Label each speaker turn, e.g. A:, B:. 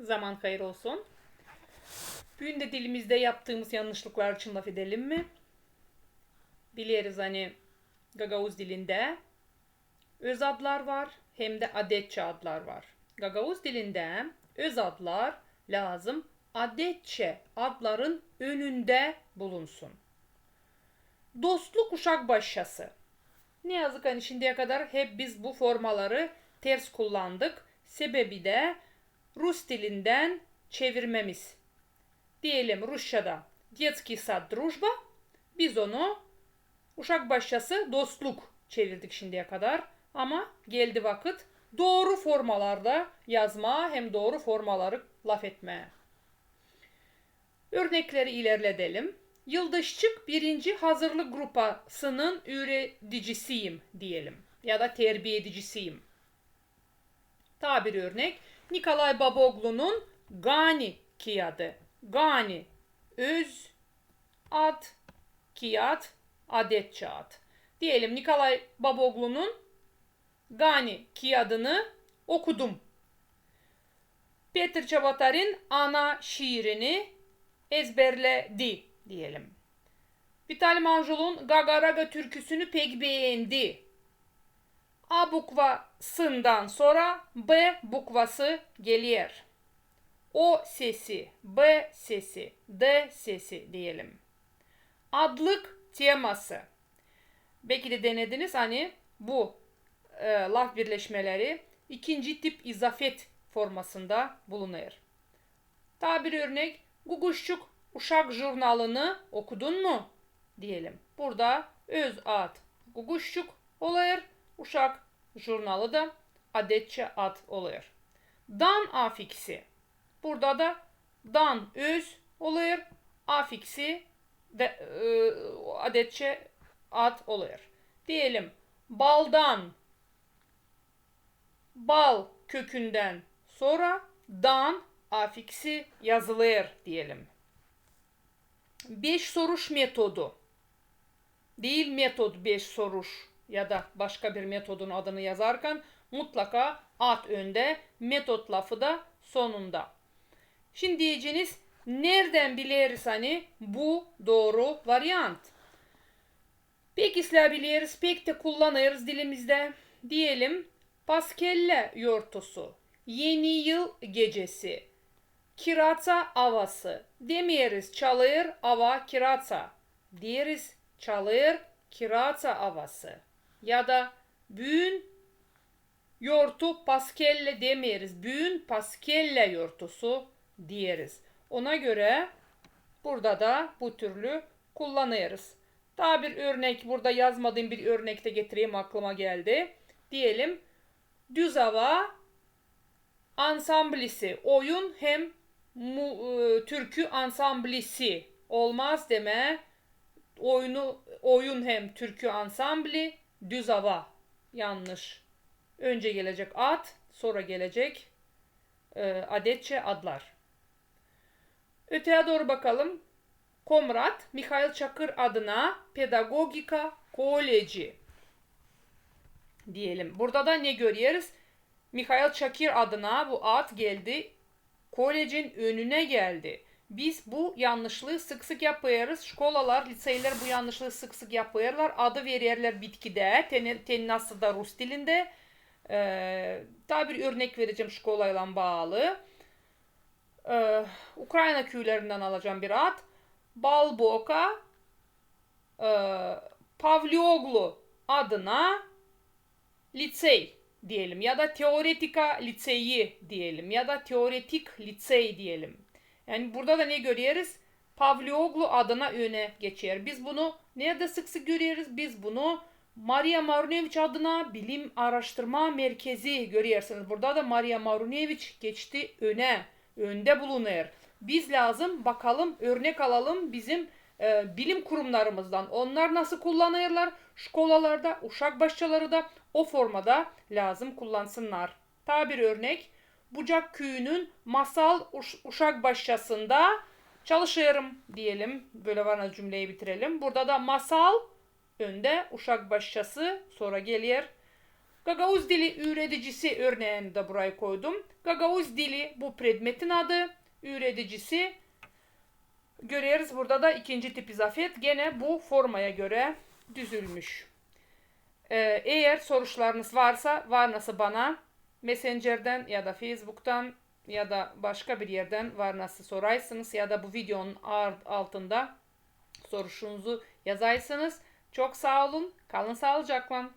A: Zaman hayır olsun. Bugün de dilimizde yaptığımız yanlışlıklar için laf edelim mi? Biliyoruz hani Gagavuz dilinde öz adlar var hem de adetçe adlar var. Gagavuz dilinde öz adlar lazım adetçe adların önünde bulunsun. Dostluk uşak başyası. Ne yazık hani şimdiye kadar hep biz bu formaları ters kullandık. Sebebi de Rus dilinden çevirmemiz. Diyelim Rusça'da детский сад дружба. Biz onu uşak başyası dostluk çevirdik şimdiye kadar. Ama geldi vakit doğru formalarda yazma hem doğru formaları laf etmeye. Örnekleri ilerletelim. Yıldızçık birinci hazırlık grupasının üreticisiyim diyelim. Ya da terbiye edicisiyim. Tabir örnek. Nikolay Baboglu'nun Gani kiyadı. Gani öz ad kiyat adetçe ad. Diyelim Nikolay Baboglu'nun Gani kiyadını okudum. Peter Çavatar'ın ana şiirini ezberledi diyelim. Vital Manjul'un Gagaraga türküsünü pek beğendi. A bukvasından sonra B bukvası geliyor. O sesi, B sesi, D sesi diyelim. Adlık teması. Belki de denediniz hani bu e, laf birleşmeleri ikinci tip izafet formasında bulunuyor. Tabir örnek Guguşçuk Uşak jurnalını okudun mu? Diyelim. Burada öz ad Guguşçuk oluyor. Uşak jurnalı da adetçe ad oluyor. Dan afiksi. Burada da dan öz oluyor. Afiksi de e, adetçe ad oluyor. Diyelim baldan bal kökünden sonra dan afiksi yazılır diyelim. Beş soruş metodu. Değil metod beş soruş ya da başka bir metodun adını yazarken mutlaka ad önde, metot lafı da sonunda. Şimdi diyeceğiniz nereden biliriz hani bu doğru varyant? Pek islebiliriz, pek de kullanırız dilimizde. Diyelim Paskelle yortusu, yeni yıl gecesi, kiratsa avası. Demeyeriz çalır ava kiratsa. Diyeriz çalır kiratsa avası. Ya da büyün yortu paskelle demeyeriz. Büyün paskelle yortusu diyeriz. Ona göre burada da bu türlü kullanırız. Daha bir örnek burada yazmadığım bir örnekte getireyim aklıma geldi. Diyelim düz hava ansamblisi oyun hem mu, e, türkü ansamblisi olmaz deme oyunu oyun hem türkü ansambli düz hava yanlış önce gelecek ad sonra gelecek e, adetçe adlar öteye doğru bakalım Komrat Mikhail Çakır adına Pedagogika Koleji diyelim. Burada da ne görüyoruz? Mikhail Çakır adına bu ad geldi. Kolejin önüne geldi. Biz bu yanlışlığı sık sık yapıyoruz. Şkolalar, liseyler bu yanlışlığı sık sık yapıyorlar. Adı verirler bitkide, ten, tennası da Rus dilinde. Ee, daha bir örnek vereceğim şkolayla bağlı. Ee, Ukrayna köylerinden alacağım bir ad. Balboka e, Pavlioglu adına lisey diyelim ya da teoretika liseyi diyelim ya da teoretik lisey diyelim. Yani burada da ne görüyoruz? Pavlioglu adına öne geçer. Biz bunu nerede sık sık görüyoruz? Biz bunu Maria Maruneviç adına bilim araştırma merkezi görüyorsunuz. Burada da Maria Maruneviç geçti öne, önde bulunur. Biz lazım bakalım, örnek alalım bizim e, bilim kurumlarımızdan. Onlar nasıl kullanırlar? Şkolalarda, uşak başçaları da o formada lazım kullansınlar. Tabir örnek, Bucak köyünün masal uş, uşak başçasında çalışıyorum diyelim. Böyle var cümleyi bitirelim. Burada da masal önde uşak başçası sonra gelir Gagavuz dili üreticisi örneğini de buraya koydum. Gagavuz dili bu predmetin adı. Üreticisi görüyoruz burada da ikinci tip izafiyet gene bu formaya göre düzülmüş. Ee, eğer soruşlarınız varsa var nasıl bana Messenger'den ya da Facebook'tan ya da başka bir yerden var nasıl soraysınız ya da bu videonun altında soruşunuzu yazaysınız. Çok sağ olun. Kalın sağlıcakla.